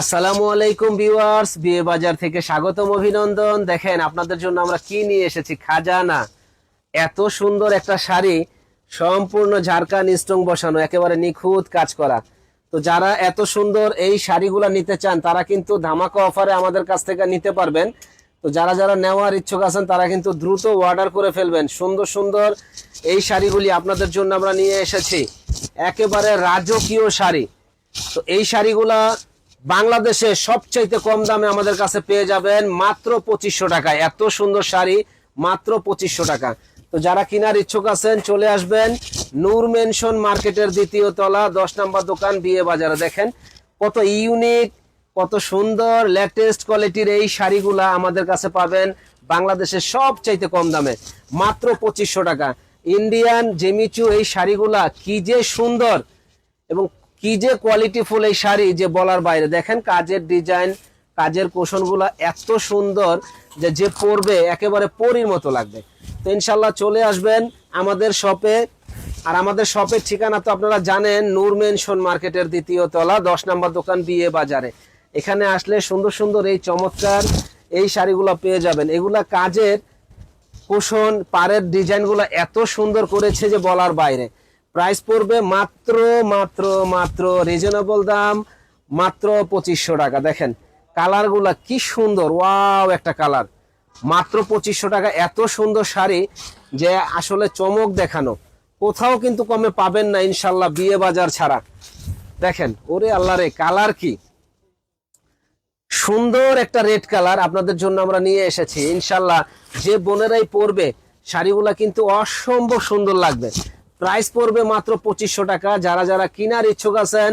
আসসালামু আলাইকুম ভিউয়ার্স, বিয়ে বাজার থেকে স্বাগতম অভিনন্দন। দেখেন, আপনাদের জন্য আমরা কি নিয়ে এসেছি? খাজানা। এত সুন্দর একটা শাড়ি, সম্পূর্ণ ঝাড়খান স্ট্রং বসানো, একেবারে নিখুঁত কাজ করা। তো যারা এত সুন্দর এই শাড়িগুলো নিতে চান, তারা কিন্তু ধামাকা অফারে আমাদের কাছ থেকে নিতে পারবেন। তো যারা যারা নেওয়ার ইচ্ছুক আছেন, তারা কিন্তু দ্রুত অর্ডার করে ফেলবেন। সুন্দর সুন্দর এই শাড়িগুলি আপনাদের জন্য আমরা নিয়ে এসেছি। একেবারে রাজকীয় শাড়ি। তো এই শাড়িগুলা বাংলাদেশে সবচাইতে কম দামে আমাদের কাছে পেয়ে যাবেন মাত্র পঁচিশশো টাকা। এত সুন্দর শাড়ি, মাত্র পঁচিশশো টাকা। তো যারা কেনার ইচ্ছুক আছেন, চলে আসবেন নূর মেনশন মার্কেটের দ্বিতীয় তলা, দশ নম্বর দোকান, বিয়ে বাজারে। দেখেন কত ইউনিক, কত সুন্দর লেটেস্ট কোয়ালিটির এই শাড়িগুলা আমাদের কাছে পাবেন বাংলাদেশের সবচাইতে কম দামে, মাত্র পঁচিশশো টাকা। ইন্ডিয়ান জেমিচু এই শাড়িগুলা কি যে সুন্দর এবং কি যে কোয়ালিটি ফুল এই শাড়ি যে বলার বাইরে? দেখেন কাজের ডিজাইন কাজের কোশনগুলো এত সুন্দর যে যে পরবে একেবারে পরির মতো লাগবে। তো ইনশাল্লাহ চলে আসবেন আমাদের শপে আর আমাদের শপের ঠিকানা তো আপনারা জানেন, নূর মেনশন মার্কেটের দ্বিতীয় তলা, দশ নম্বর দোকান বিয়ে বাজারে। এখানে আসলে সুন্দর সুন্দর এই চমৎকার এই শাড়িগুলো পেয়ে যাবেন। এগুলা কাজের কোশন পাড়ের ডিজাইনগুলো এত সুন্দর করেছে যে বলার বাইরে। প্রাইস পড়বে মাত্র মাত্র মাত্র রিজনেবল দাম, মাত্র পঁচিশশো টাকা। দেখেন, কালারগুলা কি সুন্দর, ওয়াও, একটা কালার। মাত্র পঁচিশশো টাকা, এত সুন্দর শাড়ি যে আসলে চমক দেখানো। কোথাও কিন্তু কমে পাবেন না, ইনশাল্লাহ, বিয়ে বাজার ছাড়া। দেখেন, ওরে আল্লাহ রে, কালার কি? সুন্দর একটা রেড কালার আপনাদের জন্য আমরা নিয়ে এসেছি। ইনশাল্লাহ, যে বোনেরাই পরবে, শাড়িগুলা কিন্তু অসম্ভব সুন্দর লাগবে। প্রাইস পড়বে মাত্র পঁচিশশো টাকা। যারা যারা কিনার ইচ্ছুক আছেন,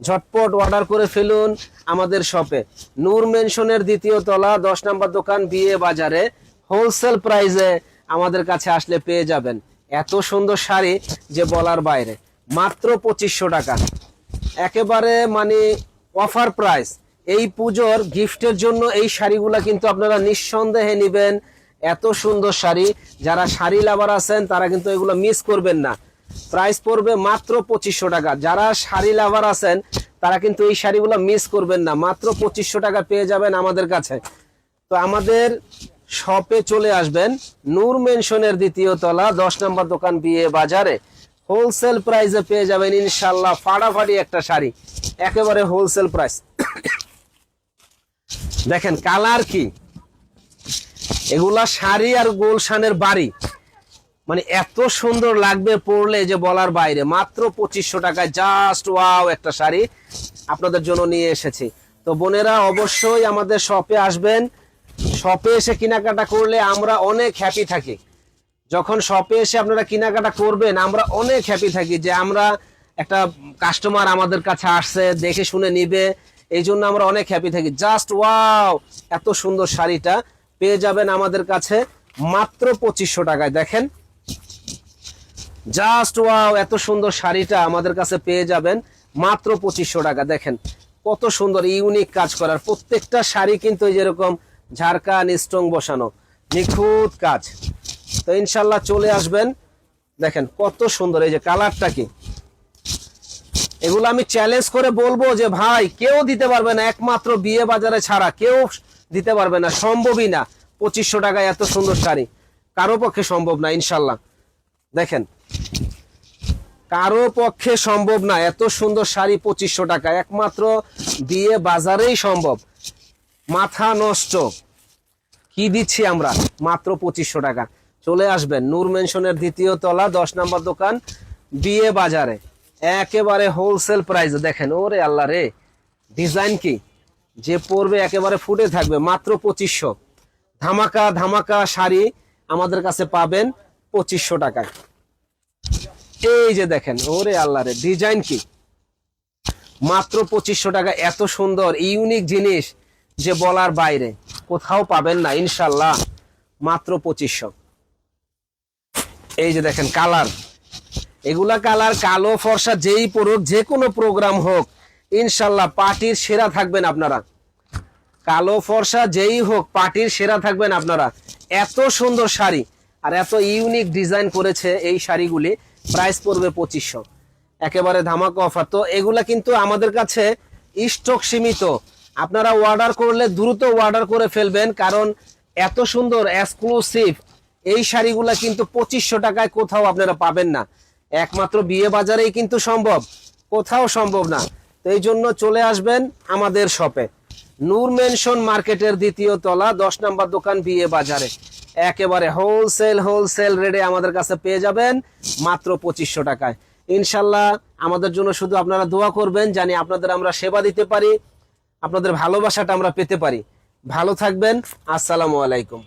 ঝটপট অর্ডার করে ফেলুন আমাদের শপে নূর মেনশনের দ্বিতীয় তলা, দশ নম্বর দোকান, বিয়ে বাজারে। হোলসেল প্রাইসে আমাদের কাছে আসলে পেয়ে যাবেন। এত সুন্দর শাড়ি যে বলার বাইরে। মাত্র পঁচিশশো টাকা। একেবারে মানে অফার প্রাইস এই পুজোর গিফটের জন্য এই শাড়িগুলা কিন্তু আপনারা নিঃসন্দেহে নেবেন। এত সুন্দর শাড়ি। যারা শাড়ি লাভার আছেন, তারা কিন্তু এগুলো মিস করবেন না। প্রাইস পড়বে মাত্র পঁচিশশো টাকা। যারা শাড়ি লাভার আছেন, তারা কিন্তু এই শাড়িগুলো মিস করবেন না। মাত্র পঁচিশশো টাকা পেয়ে যাবেন আমাদের কাছে। তো আমাদের শপে চলে আসবেন। নূর মেনশনের দ্বিতীয় তলা, দশ নম্বর দোকান বিয়ে বাজারে। হোলসেল প্রাইসে পেয়ে যাবেন ইনশাল্লাহ ফাটাফাটি একটা শাড়ি। একেবারে হোলসেল প্রাইস দেখেন কালার কি? এগুলা শাড়ি আর গোলশানের বাড়ি। মানে এত সুন্দর লাগবে পরলে যে বলার বাইরে। মাত্র পঁচিশশো টাকায় জাস্ট ওয়াও একটা শাড়ি আপনাদের জন্য নিয়ে এসেছি। তো বোনেরা, অবশ্যই আমাদের শপে আসবেন। শপে এসে কেনাকাটা করলে আমরা অনেক হ্যাপি থাকি। যখন শপে এসে আপনারা কেনাকাটা করবেন, আমরা অনেক হ্যাপি থাকি যে আমরা একটা কাস্টমার আমাদের কাছে আসছে, দেখে শুনে নিবে। এই জন্য আমরা অনেক হ্যাপি থাকি। জাস্ট ওয়াও এত সুন্দর শাড়িটা পেয়ে যাবেন আমাদের কাছে। মাত্র পঁচিশশো টাকায়। দেখেন জাস্ট ওয়াও এত সুন্দর শাড়িটা আমাদের কাছে পেয়ে যাবেন। মাত্র পঁচিশশো টাকা। দেখেন, কত সুন্দর ইউনিক কাজ করার। প্রত্যেকটা শাড়ি কিন্তু যেরকম ঝাড়খান স্ট্রং বসানো। নিখুঁত কাজ। তো ইনশাল্লাহ চলে আসবেন। দেখেন, কত সুন্দর। এই যে কালারটা কি? এগুলো আমি চ্যালেঞ্জ করে বলব যে, ভাই, কেউ দিতে পারবে না। একমাত্র বিয়ে বাজারে ছাড়া কেউ দিতে পারবে না। সম্ভবই না। পঁচিশশো টাকায় এত সুন্দর শাড়ি। কারও পক্ষে সম্ভব না, ইনশাল্লাহ। দেখেন কারও পক্ষে সম্ভব না। এত সুন্দর শাড়ি পঁচিশশো টাকা। একমাত্র বিয়ে বাজারেই সম্ভব। মাথা নষ্ট। কি দিচ্ছি আমরা? মাত্র পঁচিশশো টাকা। চলে আসবেন। নূর মেনশনের দ্বিতীয় তলা, দশ নম্বর দোকান, বিয়ে বাজারে। একেবারে হোলসেল প্রাইস দেখেন, ওরে আল্লাহ রে। ডিজাইন কি? যে পরবে একেবারে ফুটে থাকবে। মাত্র পঁচিশশো। ধামাকা ধামাকা শাড়ি আমাদের কাছে পাবেন পঁচিশশো টাকায়। এই যে দেখেন, ওরে আল্লাহ রে ডিজাইন কি? মাত্র পঁচিশশো টাকা, এত সুন্দর ইউনিক জিনিস যে বলার বাইরে। কোথাও পাবেন না, ইনশাল্লাহ, মাত্র পঁচিশশো। এই যে দেখেন, কালার। এগুলা কালার কালো, ফর্সা, যেই পড়ুক যে কোনো প্রোগ্রাম হোক, ইনশাল্লাহ, পার্টির সেরা থাকবেন আপনারা। কালো, ফর্সা, যেই হোক, পার্টির সেরা থাকবেন আপনারা। এত সুন্দর শাড়ি, আর এত ইউনিক ডিজাইন করেছে এই শাড়িগুলি। প্রাইস পড়বে পঁচিশশো। একেবারে ধামাকা অফার তো এগুলা কিন্তু আমাদের কাছে স্টক সীমিত। আপনারা অর্ডার করলে দ্রুত অর্ডার করে ফেলবেন, কারণ এত সুন্দর এক্সক্লুসিভ এই শাড়িগুলা কিন্তু পঁচিশশো টাকায় কোথাও আপনারা পাবেন না। একমাত্র বিয়ে বাজারেই কিন্তু সম্ভব, কোথাও সম্ভব না। তো এই জন্য চলে আসবেন আমাদের শপে নূর মেনশন মার্কেটের দ্বিতীয় তলা, দশ নম্বর দোকান বিয়ে বাজারে। একেবারে হোলসেল হোলসেল রেটে আমাদের কাছে পেয়ে যাবেন মাত্র পঁচিশশো টাকায়। ইনশাল্লাহ আমাদের জন্য শুধু আপনারা দোয়া করবেন, জানি আপনাদের আমরা সেবা দিতে পারি, আপনাদের ভালোবাসাটা আমরা পেতে পারি। ভালো থাকবেন, আসসালামু আলাইকুম।